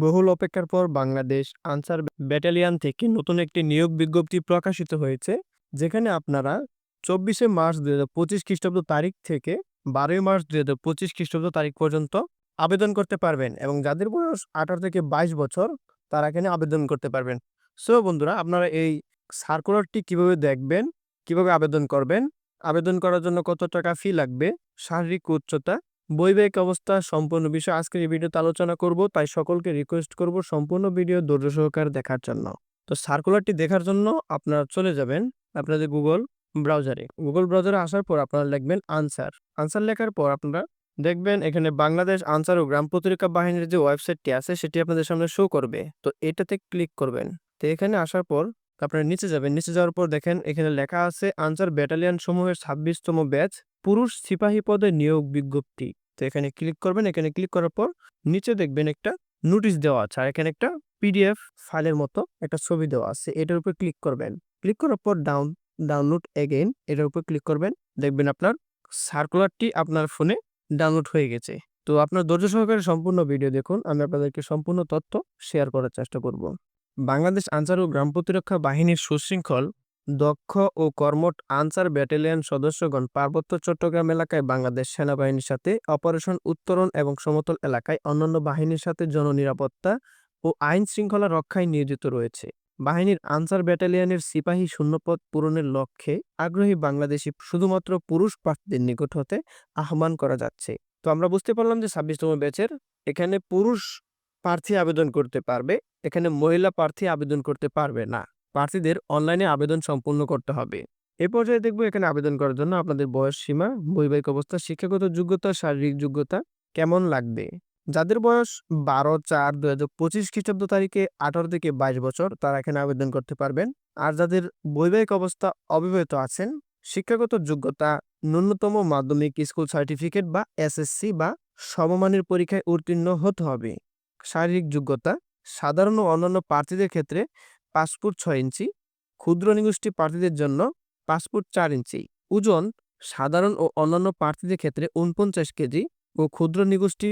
বহুল অপেক্ষার পর বাংলাদেশ আনসার ব্যাটালিয়ান থেকে নতুন একটি নিয়োগ বিজ্ঞপ্তি প্রকাশিত হয়েছে, যেখানে আপনারা চব্বিশে মার্চ দুই হাজার পঁচিশ খ্রিস্টাব্দ তারিখ থেকে বারোই মার্চ দুই হাজার পঁচিশ খ্রিস্টাব্দ তারিখ পর্যন্ত আবেদন করতে পারবেন এবং যাদের বয়স আঠারো থেকে বাইশ বছর, তারা এখানে আবেদন করতে পারবেন। সো বন্ধুরা, আপনারা এই সার্কুলারটি কীভাবে দেখবেন, কীভাবে আবেদন করবেন, আবেদন করার জন্য কত টাকা ফি লাগবে, শারীরিক উচ্চতা বৈবাহিক অবস্থা সম্পূর্ণ বিষয়। আজকের এই ভিডিওতে আলোচনা করব, তাই সকলকে রিকোয়েস্ট করব সম্পূর্ণ ভিডিও ধৈর্য সহকারে দেখার জন্য। তো সার্কুলারটি দেখার জন্য আপনারা চলে যাবেন আপনাদের গুগল ব্রাউজারে গুগল ব্রাউজারে আসার পর আপনারা লিখবেন আনসার আনসার লেখার পর আপনারা দেখবেন এখানে বাংলাদেশ আনসার ও গ্রাম প্রতিরক্ষা বাহিনীর যে ওয়েবসাইটটি আছে, সেটি আপনাদের সামনে শো করবে। তো এটাতে ক্লিক করবেন। তো এখানে আসার পর আপনারা নিচে যাবেন। নিচে যাওয়ার পর দেখেন এখানে লেখা আছে, আনসার ব্যাটালিয়ন সমূহের ছাব্বিশতম ব্যাচ পুরুষ সিপাহী পদে নিয়োগ বিজ্ঞপ্তি। তো এখানে ক্লিক করবেন, এখানে ক্লিক করার পর নিচে দেখবেন একটা নোটিশ দেওয়া আছে। আর এখানে একটা পিডিএফ ফাইলের মতো একটা ছবি দেওয়া আছে। এটার উপর ক্লিক করবেন। ক্লিক করার পর ডাউন ডাউনলোড এগেইন এটার উপর ক্লিক করবেন। দেখবেন আপনার সার্কুলারটি আপনার ফোনে ডাউনলোড হয়ে গেছে। তো আপনার ধৈর্য সহকারে সম্পূর্ণ ভিডিও দেখুন। আমি আপনাদেরকে সম্পূর্ণ তথ্য শেয়ার করার চেষ্টা করব। বাংলাদেশ আনসার ও গ্রাম প্রতিরক্ষা বাহিনীর সুশৃঙ্খল দক্ষ ও কর্মঠ আনসার ব্যাটালিয়ন সদস্যগণ পার্বত্য চট্টগ্রাম এলাকায় বাংলাদেশ সেনাবাহিনীর সাথে অপারেশন উত্তরণ এবং সমতল এলাকায় অন্যান্য বাহিনীর সাথে জননিরাপত্তা ও আইন শৃঙ্খলা রক্ষায় নিয়োজিত রয়েছে। বাহিনীর আনসার ব্যাটালিয়নের সিপাহী শূন্যপদ পূরণের লক্ষ্যে আগ্রহী বাংলাদেশি শুধুমাত্র পুরুষ প্রার্থীদের নিকট হতে আহ্বান করা যাচ্ছে। তো আমরা বুঝতে পারলাম যে ছাব্বিশতম ব্যাচের এখানে পুরুষ প্রার্থী আবেদন করতে পারবে, এখানে মহিলা প্রার্থী আবেদন করতে পারবে না। প্রার্থীদের অনলাইনে আবেদন সম্পূর্ণ করতে হবে। এ পর্যায়ে দেখব এখানে আবেদন করার জন্য আপনাদের বয়স সীমা, বৈবাহিক অবস্থা, শিক্ষাগত যোগ্যতা, শারীরিক যোগ্যতা কেমন লাগবে? যাদের বয়স বারো, চার দু হাজার পঁচিশ খ্রিস্টাব্দ তারিখে আঠারো থেকে বাইশ বছর, তারা এখানে আবেদন করতে পারবেন। আর যাদের বৈবাহিক অবস্থা অবিবাহিত আছেন, শিক্ষাগত যোগ্যতা, ন্যূনতম মাধ্যমিক স্কুল সার্টিফিকেট বা এসএসসি বা সমমানের পরীক্ষায় উত্তীর্ণ হতে হবে। শারীরিক যোগ্যতা, সাধারণ ও অন্যান্য প্রার্থীদের ক্ষেত্রে পাসপোর্ট ছয় ইঞ্চি, ক্ষুদ্র নিগোষ্ঠী প্রার্থীদের জন্য পাসপোর্ট চার ইঞ্চি। ওজন সাধারণ ও অন্যান্য প্রার্থীদের ক্ষেত্রে উনপঞ্চাশ কেজি ও ক্ষুদ্র নিগোষ্ঠী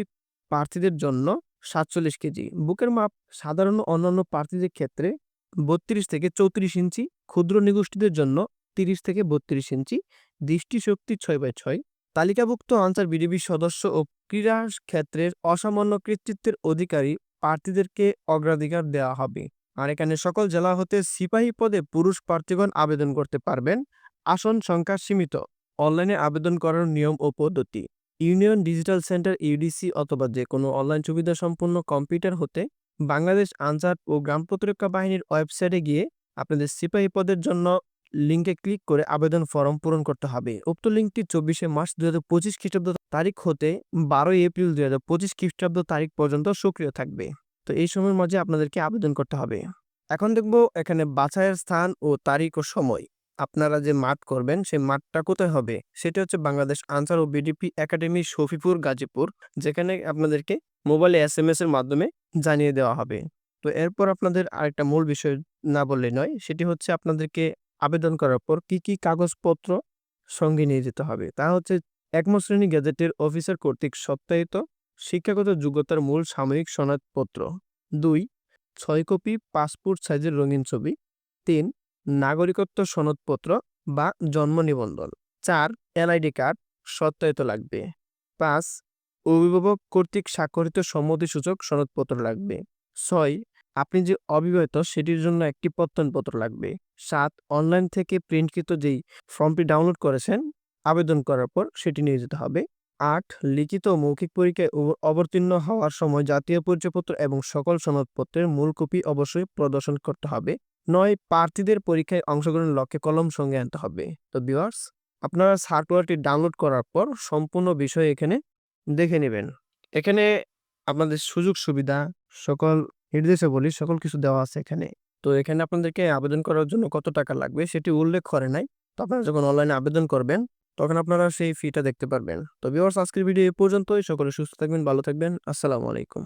প্রার্থীদের জন্য সাতচল্লিশ কেজি। বুকের মাপ সাধারণ ও অন্যান্য প্রার্থীদের ক্ষেত্রে বত্রিশ থেকে চৌত্রিশ ইঞ্চি, ক্ষুদ্র নিগোষ্ঠীদের জন্য তিরিশ থেকে বত্রিশ ইঞ্চি। দৃষ্টিশক্তি ছয় বাই ছয়। তালিকাভুক্ত আনসার বিডিবি সদস্য ও ক্রীড়া ক্ষেত্রের অসামান্য কৃতিত্বের অধিকারী প্রার্থীদেরকে অগ্রাধিকার দেওয়া হবে। আর এখানে সকল জেলা হতে সিপাহী পদে পুরুষ প্রার্থীগণ আবেদন করতে পারবেন। আসন সংখ্যা সীমিত। অনলাইনে আবেদন করার নিয়ম ও পদ্ধতি। ইউনিয়ন ডিজিটাল সেন্টার ইউডিসি অথবা যে কোনো অনলাইন সুবিধা সম্পন্ন কম্পিউটার হতে বাংলাদেশ আনসার ও গ্রাম প্রতিরক্ষা বাহিনীর ওয়েবসাইটে গিয়ে আপনাদের সিপাহী পদের জন্য লিঙ্কে ক্লিক করে আবেদন ফর্ম পূরণ করতে হবে। উক্ত লিঙ্কটি চব্বিশে মার্চ দুই হাজার পঁচিশ খ্রিস্টাব্দ তারিখ হতে বারোই এপ্রিল দুই হাজার পঁচিশ খ্রিস্টাব্দ তারিখ পর্যন্ত সক্রিয় থাকবে। তো এই সময়ের মাঝে আপনাদেরকে আবেদন করতে হবে। এখন দেখব এখানে বাছাইয়ের স্থান ও তারিখ ও সময়। আপনারা যে মাঠ করবেন, সেই মাঠটা কোথায় হবে? সেটা হচ্ছে বাংলাদেশ আনসার ও বিডিপি একাডেমি শফিপুর, গাজীপুর, যেখানে আপনাদেরকে মোবাইলে এস এম এর মাধ্যমে জানিয়ে দেওয়া হবে। তো এরপর আপনাদের আরেকটা মূল বিষয় না বললে নয়, সেটি হচ্ছে আপনাদেরকে আবেদন করার পর কি কি কাগজপত্র সঙ্গে নিয়ে যেতে হবে। তা হচ্ছে একম শ্রেণি গ্যাজেটের অফিসার কর্তৃক সত্যায়িত শিক্ষাগত যোগ্যতার মূল সাময়িক সনদপত্র। দুই, ছয় কপি পাসপোর্ট সাইজের রঙিন ছবি। তিন, নাগরিকত্ব সনদপত্র বা জন্ম নিবন্ধন। চার, এনআইডি কার্ড, সত্যায়িত লাগবে। পাঁচ, অভিভাবক কর্তৃক স্বাক্ষরিত সম্মতিসূচক সনদপত্র লাগবে। ছয়, আপনি যে অবিবাহিত সেটির জন্য একটি প্রত্যয়নপত্র লাগবে। সাত, অনলাইন থেকে প্রিন্টকৃত যেই ফর্মটি ডাউনলোড করেছেন, আবেদন করার পর সেটি নিয়ে যেতে হবে। আট লিখিত মৌখিক পরীক্ষায় অবতীর্ণ হওয়ার সময় জাতীয় পরিচয়পত্র এবং সকল সনদপত্রের মূল কপি অবশ্যই প্রদর্শন করতে হবে। নয়, প্রার্থীদের পরীক্ষায় অংশগ্রহণের লক্ষ্যে কলম সঙ্গে আনতে হবে। তো ভিউয়ার্স, আপনারা সার্কুলারটি ডাউনলোড করার পর সম্পূর্ণ বিষয় এখানে দেখে নেবেন। এখানে আপনাদের সুযোগ সুবিধা, সকল নির্দেশাবলী, সকল কিছু দেওয়া আছে এখানে। তো এখানে আপনাদেরকে আবেদন করার জন্য কত টাকা লাগবে সেটি উল্লেখ করে নাই। তো আপনারা যখন অনলাইনে আবেদন করবেন তখন আপনারা সেই ফিটা দেখতে পারবেন। তো ভিউয়ার্স আজকের ভিডিও এই পর্যন্তই। সকলে সুস্থ থাকবেন, ভালো থাকবেন। আসসালামু আলাইকুম।